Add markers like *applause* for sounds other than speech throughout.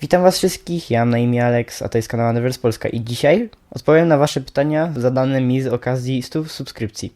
Witam Was wszystkich, ja mam na imię Alex, a to jest kanał Universe Polska i dzisiaj odpowiem na Wasze pytania zadane mi z okazji 100 subskrypcji.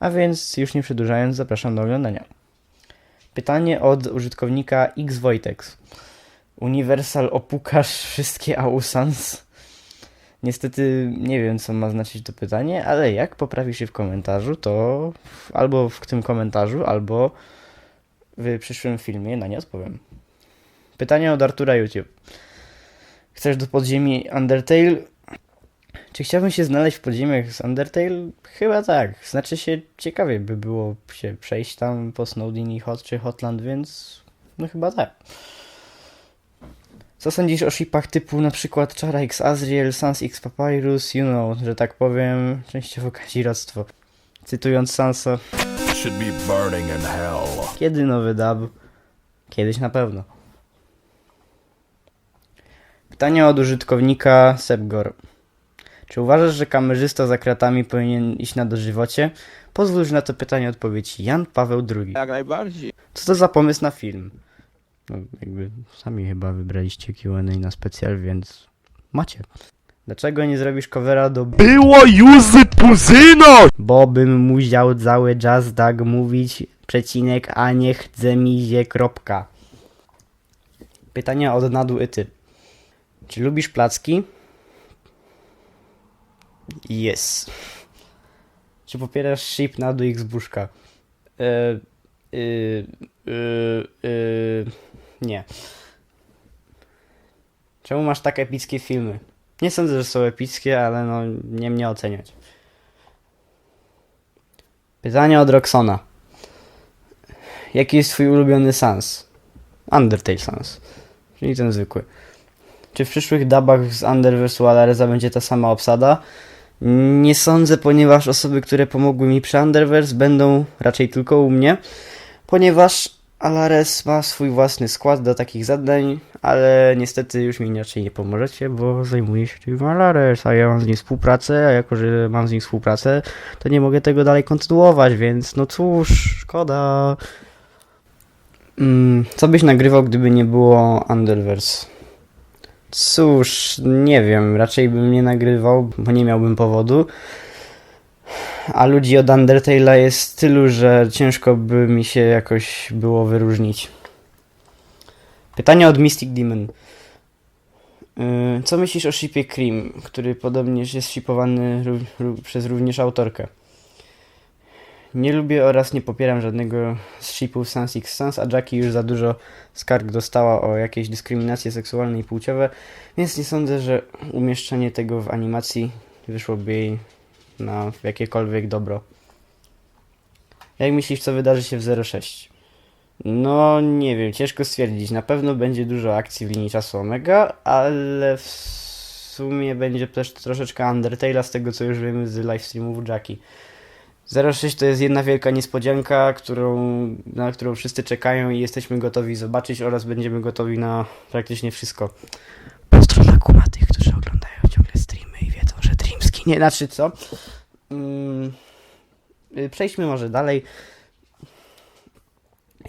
A więc już nie przedłużając, zapraszam do oglądania. Pytanie od użytkownika xwojtex. Universal opukasz wszystkie AUSANS? Niestety nie wiem, co ma znaczyć to pytanie, ale jak poprawisz je w komentarzu, to albo w tym komentarzu, albo w przyszłym filmie na nie odpowiem. Pytanie od Artura YouTube. Chcesz do podziemi Undertale? Czy chciałbym się znaleźć w podziemiach z Undertale? Chyba tak. Znaczy się ciekawie by było się przejść tam po Snowdin i Hot czy Hotland, więc no chyba tak. Co sądzisz o shipach typu na przykład Chara X Azriel, Sans X Papyrus, you know, że tak powiem, częściowo kazirodztwo. Cytując Sansa, kiedy nowy dub? Kiedyś na pewno. Pytanie od użytkownika Sebgor. Czy uważasz, że kamerzysta za kratami powinien iść na dożywocie? Pozwól, że na to pytanie odpowiedź Jan Paweł II. Jak najbardziej. Co to za pomysł na film? No, jakby sami chyba wybraliście Q&A na specjal, więc macie. Dlaczego nie zrobisz covera do Było Juzy Puzyno! Bo bym musiał cały czas tak mówić, przecinek, a nie chce mi się, kropka. Pytania od Nadu Ety. Czy lubisz placki? Yes. Czy popierasz ship Nadu X Buszka? E, y, y, y, nie. Czemu masz tak epickie filmy? Nie sądzę, że są epickie, ale no nie mnie oceniać. Pytanie od Roxona. Jaki jest twój ulubiony Sans? Undertale Sans. Czyli ten zwykły. Czy w przyszłych dubach z Underverse Alareza będzie ta sama obsada? Nie sądzę, ponieważ osoby, które pomogły mi przy Underverse będą raczej tylko u mnie, ponieważ Alares ma swój własny skład do takich zadań, ale niestety już mi inaczej nie pomożecie, bo zajmuję się tym Alares, a ja mam z nim współpracę, a jako, że mam z nim współpracę, to nie mogę tego dalej kontynuować, więc no cóż, szkoda. Mm, co byś nagrywał, gdyby nie było Underverse? Cóż, nie wiem, raczej bym nie nagrywał, bo nie miałbym powodu. A ludzi od Undertale'a jest tylu, że ciężko by mi się jakoś było wyróżnić. Pytanie od Mystic Demon. Yy, Co myślisz o shipie Cream, który podobnież jest shipowany przez również autorkę? Nie lubię oraz nie popieram żadnego z shipów Sans X Sans, a Jackie już za dużo skarg dostała o jakieś dyskryminacje seksualne i płciowe, więc nie sądzę, że umieszczenie tego w animacji wyszłoby jej na jakiekolwiek dobro. Jak myślisz, co wydarzy się w 06? No, nie wiem, ciężko stwierdzić. Na pewno będzie dużo akcji w linii czasu Omega, ale w sumie będzie też troszeczkę Undertale'a z tego, co już wiemy z livestreamów Jackie. 06 to jest jedna wielka niespodzianka, którą, na którą wszyscy czekają i jesteśmy gotowi zobaczyć oraz będziemy gotowi na praktycznie wszystko. Pozdro dla kumatych, którzy oglądają ciągle streamy i wiedzą, że Dreamski nie... Znaczy co? Mm, y, przejdźmy może dalej.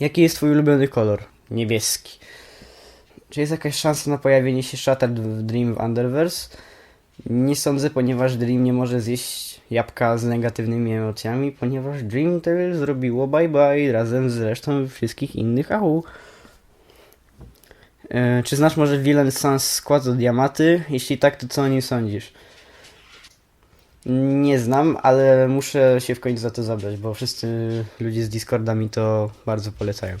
Jaki jest twój ulubiony kolor? Niebieski. Czy jest jakaś szansa na pojawienie się Shattered w Dream w Underverse? Nie sądzę, ponieważ Dream nie może zjeść jabłka z negatywnymi emocjami, ponieważ Dream Tale zrobiło bye bye razem z resztą wszystkich innych AU. E, czy znasz może Villain Sans skład od Yamaty? Jeśli tak, to co o nim sądzisz? Nie znam, ale muszę się w końcu za to zabrać, bo wszyscy ludzie z Discorda mi to bardzo polecają.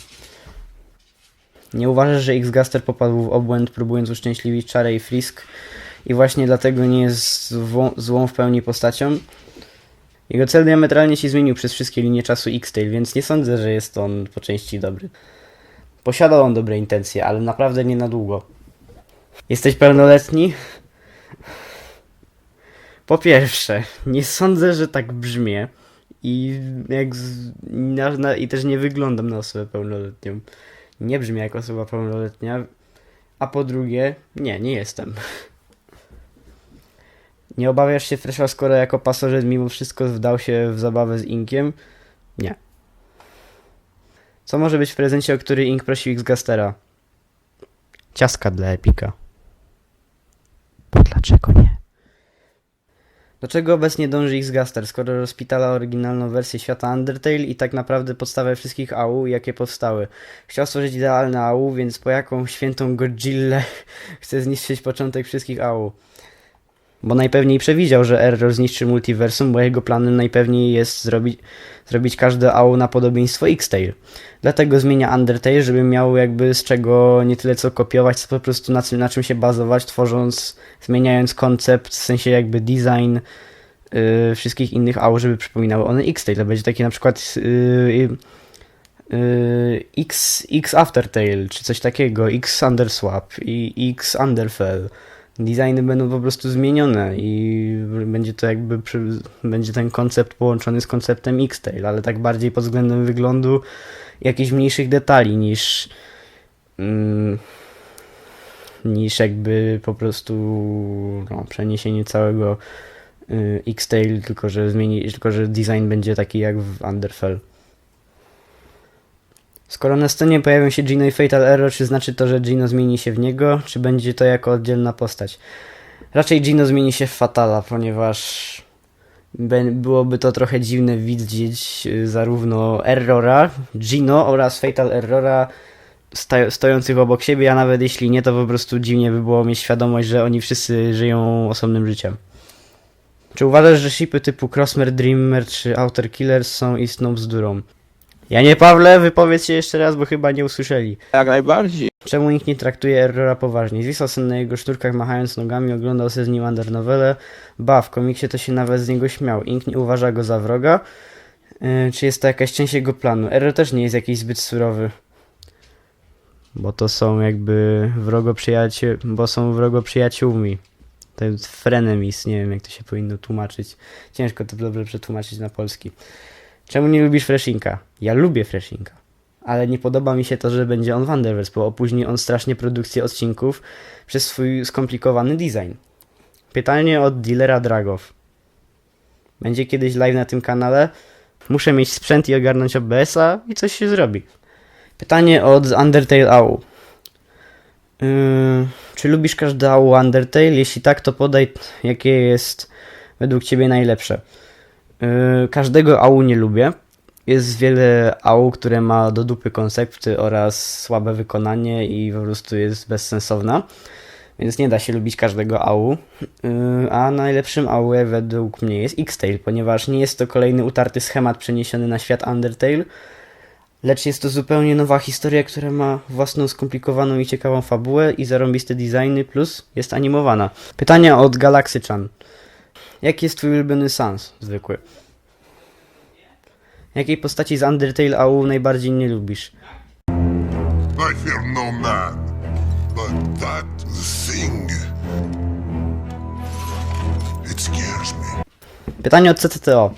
Nie uważasz, że X-Gaster popadł w obłęd, próbując uszczęśliwić Czarę i Frisk i właśnie dlatego nie jest złą, złą w pełni postacią? Jego cel diametralnie się zmienił przez wszystkie linie czasu X-Tail, więc nie sądzę, że jest on po części dobry. Posiadał on dobre intencje, ale naprawdę nie na długo. Jesteś pełnoletni? Po pierwsze, nie sądzę, że tak brzmię i jak z, na, na, i też nie wyglądam na osobę pełnoletnią. Nie brzmię jak osoba pełnoletnia. A po drugie, nie, nie jestem. Nie obawiasz się Fresha, skoro jako pasożyt mimo wszystko wdał się w zabawę z Inkiem? Nie. Co może być w prezencie, o który Ink prosił X-Gastera? ciaska dla Epika. Bo dlaczego nie? Dlaczego obecnie dąży X-Gaster, skoro rozpitala oryginalną wersję świata Undertale i tak naprawdę podstawę wszystkich AU, jakie powstały? Chciał stworzyć idealne AU, więc po jaką świętą Godzillę *laughs* chce zniszczyć początek wszystkich AU? Bo najpewniej przewidział, że Error zniszczy multiversum, bo jego planem najpewniej jest zrobić, zrobić każde AU na podobieństwo X-Tail. Dlatego zmienia Undertale, żeby miał jakby z czego nie tyle co kopiować, co po prostu na, na czym się bazować, tworząc, zmieniając koncept, w sensie jakby design yy, wszystkich innych AU, żeby przypominały one X-Tail. To będzie taki na przykład yy, X, X Aftertail, czy coś takiego, X Underswap i X Underfell. Designy będą po prostu zmienione i będzie to jakby przy, będzie ten koncept połączony z konceptem X-Tail, ale tak bardziej pod względem wyglądu jakichś mniejszych detali niż mm, niż jakby po prostu no, przeniesienie całego y, X-Tail, tylko że zmieni, tylko że design będzie taki jak w Underfell. Skoro na scenie pojawią się Gino i Fatal Error, czy znaczy to, że Gino zmieni się w niego, czy będzie to jako oddzielna postać? Raczej Gino zmieni się w Fatala, ponieważ byłoby to trochę dziwne widzieć y, zarówno Errora, Gino oraz Fatal Errora stojących obok siebie, a nawet jeśli nie, to po prostu dziwnie by było mieć świadomość, że oni wszyscy żyją osobnym życiem. Czy uważasz, że shipy typu Crossmer, Dreamer czy Outer Killers są istną bzdurą? Ja nie, Pawle, wypowiedz się jeszcze raz, bo chyba nie usłyszeli. Jak najbardziej. Czemu nikt nie traktuje Errora poważnie? Zwisał sobie na jego szturkach machając nogami, oglądał sobie z nim undernowelę. Ba, w komiksie to się nawet z niego śmiał. Ink nie uważa go za wroga. Yy, czy jest to jakaś część jego planu? Error też nie jest jakiś zbyt surowy. Bo to są jakby wrogo przyjaciół, bo są wrogo przyjaciółmi. To jest frenemies, nie wiem jak to się powinno tłumaczyć. Ciężko to dobrze przetłumaczyć na polski. Czemu nie lubisz Freshinka? Ja lubię Freshinka ale nie podoba mi się to, że będzie on Wanderers, bo opóźni on strasznie produkcję odcinków przez swój skomplikowany design. Pytanie od dealera Dragow. Będzie kiedyś live na tym kanale? Muszę mieć sprzęt i ogarnąć OBS-a i coś się zrobi. Pytanie od Undertale AU. Yy, czy lubisz każde AU Undertale? Jeśli tak, to podaj, jakie jest według Ciebie najlepsze. Yy, każdego AU nie lubię. Jest wiele AU, które ma do dupy koncepty oraz słabe wykonanie i po prostu jest bezsensowna. Więc nie da się lubić każdego AU. Yy, A najlepszym AU według mnie jest X-Tail, ponieważ nie jest to kolejny utarty schemat przeniesiony na świat Undertale, lecz jest to zupełnie nowa historia, która ma własną skomplikowaną i ciekawą fabułę i zarąbiste designy, plus jest animowana. Pytania od Galaxy-chan. Jaki jest twój ulubiony Sans zwykły? Jakiej postaci z Undertale AU najbardziej nie lubisz? I fear no man, but that thing. It scares me. Pytanie od CCTO.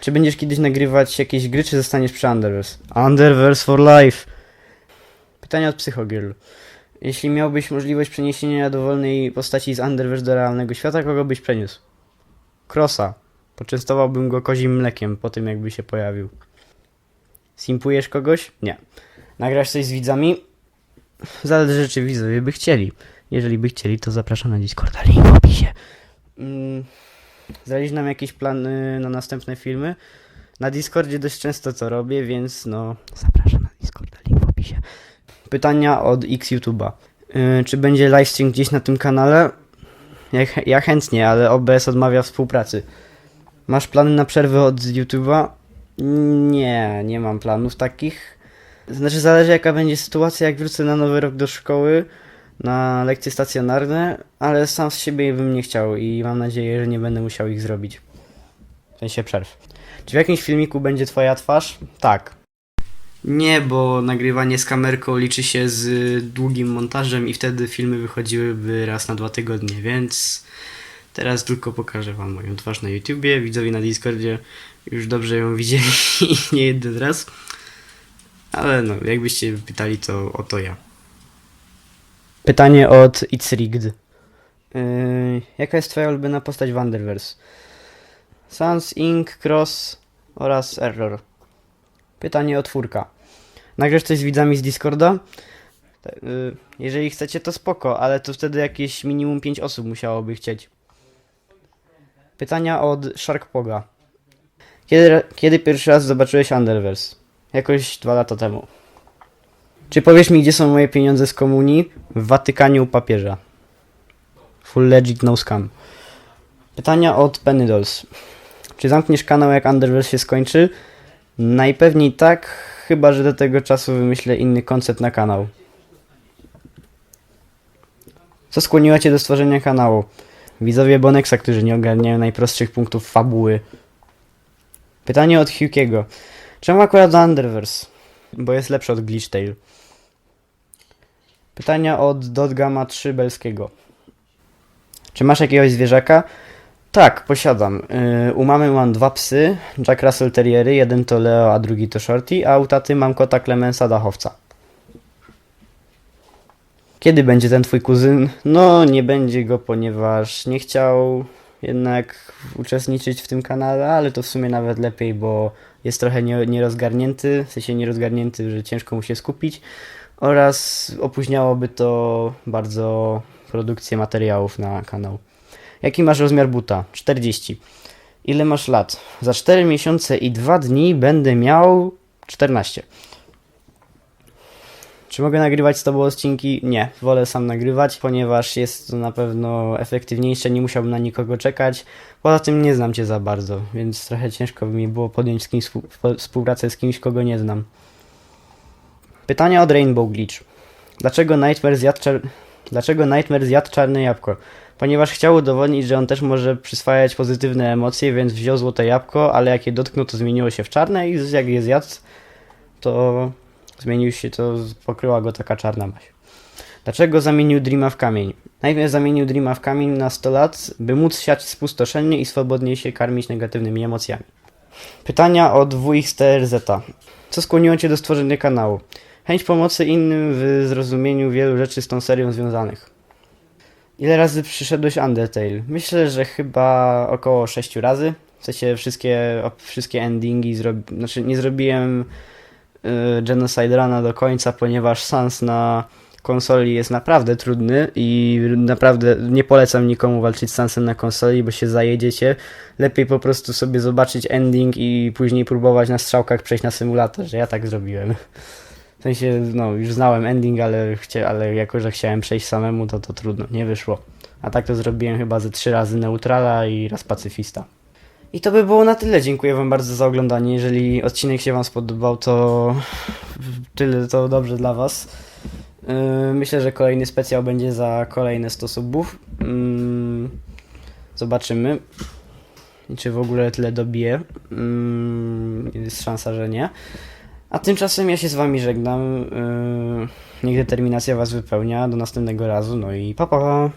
Czy będziesz kiedyś nagrywać jakieś gry, czy zostaniesz przy Underverse? Underverse for life! Pytanie od Psychogirl. Jeśli miałbyś możliwość przeniesienia dowolnej postaci z Underverse do realnego świata, kogo byś przeniósł? Crossa. Poczęstowałbym go kozim mlekiem po tym, jakby się pojawił. Simpujesz kogoś? Nie. Nagrasz coś z widzami? Zależy, czy widzowie by chcieli. Jeżeli by chcieli, to zapraszam na Discorda, link w opisie. Mm, nam jakieś plany na następne filmy? Na Discordzie dość często to robię, więc no... Zapraszam na Discorda, link w opisie. Pytania od X-YouTube'a. Yy, czy będzie livestream gdzieś na tym kanale? Ja, ja chętnie, ale OBS odmawia współpracy. Masz plany na przerwę od YouTube'a? Nie, nie mam planów takich. Znaczy zależy jaka będzie sytuacja, jak wrócę na nowy rok do szkoły, na lekcje stacjonarne, ale sam z siebie bym nie chciał i mam nadzieję, że nie będę musiał ich zrobić. W sensie przerw. Czy w jakimś filmiku będzie twoja twarz? Tak. Nie, bo nagrywanie z kamerką liczy się z długim montażem i wtedy filmy wychodziłyby raz na dwa tygodnie, więc teraz tylko pokażę wam moją twarz na YouTubie, widzowie na Discordzie już dobrze ją widzieli *laughs* nie jeden raz. Ale no, jakbyście pytali, to oto ja. Pytanie od It's Rigged. Yy, jaka jest twoja ulubiona postać w Underverse? Sans, Ink, Cross oraz Error. Pytanie od Furka. Nagrasz coś z widzami z Discorda? Y, Jeżeli chcecie, to spoko, ale to wtedy jakieś minimum 5 osób musiałoby chcieć. Pytania od Sharkpoga. Kiedy, kiedy pierwszy raz zobaczyłeś Underverse? Jakoś dwa lata temu. Czy powiesz mi, gdzie są moje pieniądze z komunii? W Watykanie u papieża. Full legit, no scam. Pytania od Penny Dolls. Czy zamkniesz kanał, jak Underverse się skończy? Najpewniej tak, chyba że do tego czasu wymyślę inny koncept na kanał. Co skłoniło cię do stworzenia kanału? Widzowie Bonexa, którzy nie ogarniają najprostszych punktów fabuły. Pytanie od Hugh'ego. Czemu akurat Underverse? Bo jest lepszy od Glitch Tale. Pytania od Dotgama 3 Belskiego. Czy masz jakiegoś zwierzaka? Tak, posiadam. Yy, u mamy mam dwa psy, Jack Russell Terriery, jeden to Leo, a drugi to Shorty, a u taty mam kota Clemensa dachowca. Kiedy będzie ten twój kuzyn? No, nie będzie go, ponieważ nie chciał jednak uczestniczyć w tym kanale, ale to w sumie nawet lepiej, bo jest trochę nie, nierozgarnięty, w sensie nierozgarnięty, że ciężko mu się skupić oraz opóźniałoby to bardzo produkcję materiałów na kanał. Jaki masz rozmiar buta? 40. Ile masz lat? Za 4 miesiące i 2 dni będę miał 14. Czy mogę nagrywać z Tobą odcinki? Nie, wolę sam nagrywać, ponieważ jest to na pewno efektywniejsze, nie musiałbym na nikogo czekać. Poza tym nie znam Cię za bardzo, więc trochę ciężko by mi było podjąć z kimś współ- współpracę z kimś, kogo nie znam. Pytania od Rainbow Glitch. Dlaczego Nightmare zjadł, czar... Dlaczego Nightmare zjadł czarne jabłko? Ponieważ chciał udowodnić, że on też może przyswajać pozytywne emocje, więc wziął złote jabłko, ale jak je dotknął, to zmieniło się w czarne i jak je zjadł, to zmienił się, to pokryła go taka czarna maść. Dlaczego zamienił Dreama w kamień? Najpierw zamienił Dreama w kamień na 100 lat, by móc siać spustoszenie i swobodnie się karmić negatywnymi emocjami. Pytania od WXTRZ. Co skłoniło Cię do stworzenia kanału? Chęć pomocy innym w zrozumieniu wielu rzeczy z tą serią związanych. Ile razy przyszedłeś Undertale? Myślę, że chyba około 6 razy. W sensie wszystkie, wszystkie endingi zrobi... Znaczy nie zrobiłem y, Genocide Runa do końca, ponieważ Sans na konsoli jest naprawdę trudny i naprawdę nie polecam nikomu walczyć z Sansem na konsoli, bo się zajedziecie. Lepiej po prostu sobie zobaczyć ending i później próbować na strzałkach przejść na symulator, że ja tak zrobiłem. W sensie, no, już znałem ending, ale, chcia, ale jako, że chciałem przejść samemu, to to trudno, nie wyszło. A tak to zrobiłem chyba ze trzy razy neutrala i raz pacyfista. I to by było na tyle. Dziękuję Wam bardzo za oglądanie. Jeżeli odcinek się Wam spodobał, to tyle to dobrze dla Was. Yy, Myślę, że kolejny specjal będzie za kolejne 100 subów. Yy, Zobaczymy. Czy w ogóle tyle dobije. Yy, Jest szansa, że nie. A tymczasem ja się z Wami żegnam. Yy, Niech determinacja Was wypełnia. Do następnego razu. No i pa pa.